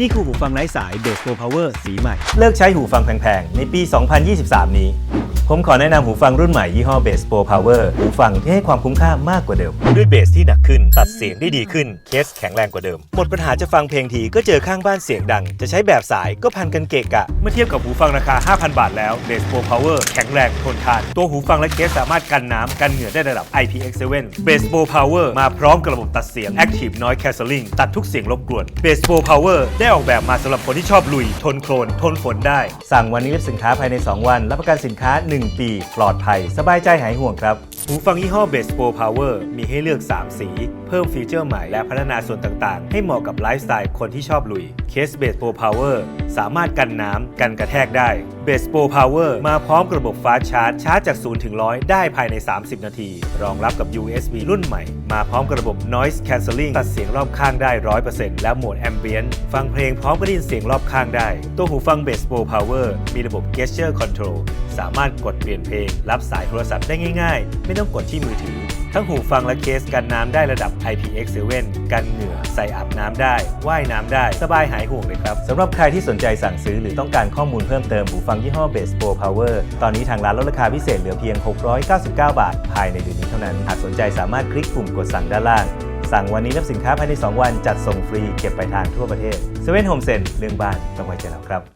นี่คือหูฟังไร้สาย Base Pro Power สีใหม่ เลิกใช้หูฟังแพงๆ ในปี 2023 นี้ ผมขอแนะนำหูฟังรุ่นใหม่ยี่ห้อ Bass Pro Power หูฟังที่ให้ความคุ้มค่ามากกว่าเดิม ด้วยเบสที่หนักขึ้น ตัดเสียงได้ดีขึ้น เคสแข็งแรงกว่าเดิม หมดปัญหาจะฟังเพลงทีก็เจอข้างบ้านเสียงดัง จะใช้แบบสายก็พันกันเกะกะ เมื่อเทียบกับหูฟังราคา 5,000 บาทแล้ว Bass Pro Power แข็งแรงทนทาน ตัวหูฟังและเคสสามารถกันน้ำกันเหงื่อได้ระดับ IPX7 Bass Pro Power มาพร้อมกับระบบตัดเสียง Active Noise Cancelling ตัดทุกเสียงรบกวน Bass Pro Power ได้ออกแบบมาสำหรับคนที่ชอบลุย ทนโคลนทนฝนได้ สั่งวันนี้รับสินค้าภายใน 2 วันรับประกันสินค้า1ปี ปลอดภัย สบายใจหายห่วงครับ หูฟังยี่ห้อ Bass Pro Power มีให้เลือก 3 สี เพิ่มฟีเจอร์ใหม่และพัฒนาส่วนต่างๆ ให้เหมาะกับไลฟ์สไตล์คนที่ชอบลุยเคส Bass Pro Power สามารถกันน้ำกันกระแทกได้ Bass Pro Power มาพร้อมระบบ Fast Charge ชาร์จจาก 0 ถึง 100 ได้ภายใน 30 นาที รองรับกับ USB รุ่นใหม่ มาพร้อมกับระบบ Noise Cancelling ตัดเสียงรอบข้างได้ 100%และโหมด Ambient ฟังเพลงพร้อมกับได้ยินเสียงรอบข้างได้ ตัวหูฟัง Bass Pro Power มีระบบ Gesture Control สามารถกดเปลี่ยนเพลง รับสายโทรศัพท์ได้ง่ายๆ ไม่ต้องกดที่มือถือ ทั้งหูฟังและเคสกันน้ำได้ระดับ IPX7 กันเหงื่อใส่อาบน้ำได้ ว่ายน้ำได้ สบายหายห่วงเลยครับสำหรับใครที่สนใจสั่งซื้อหรือต้องการข้อมูลเพิ่มเติมหูฟังยี่ห้อ Bass Pro Power ตอนนี้ทางร้านลดราคาพิเศษเหลือเพียง 699 บาท ภายในเดือนนี้เท่านั้น หากสนใจสามารถคลิกปุ่มกดสั่งด้านล่าง สั่งวันนี้รับสินค้าภายใน 2 วันจัดส่งฟรีเก็บไปลายทางทั่วประเทศเซเว่นโฮมเซ็นเรื่องบ้านต้องไว้ใจเราครับ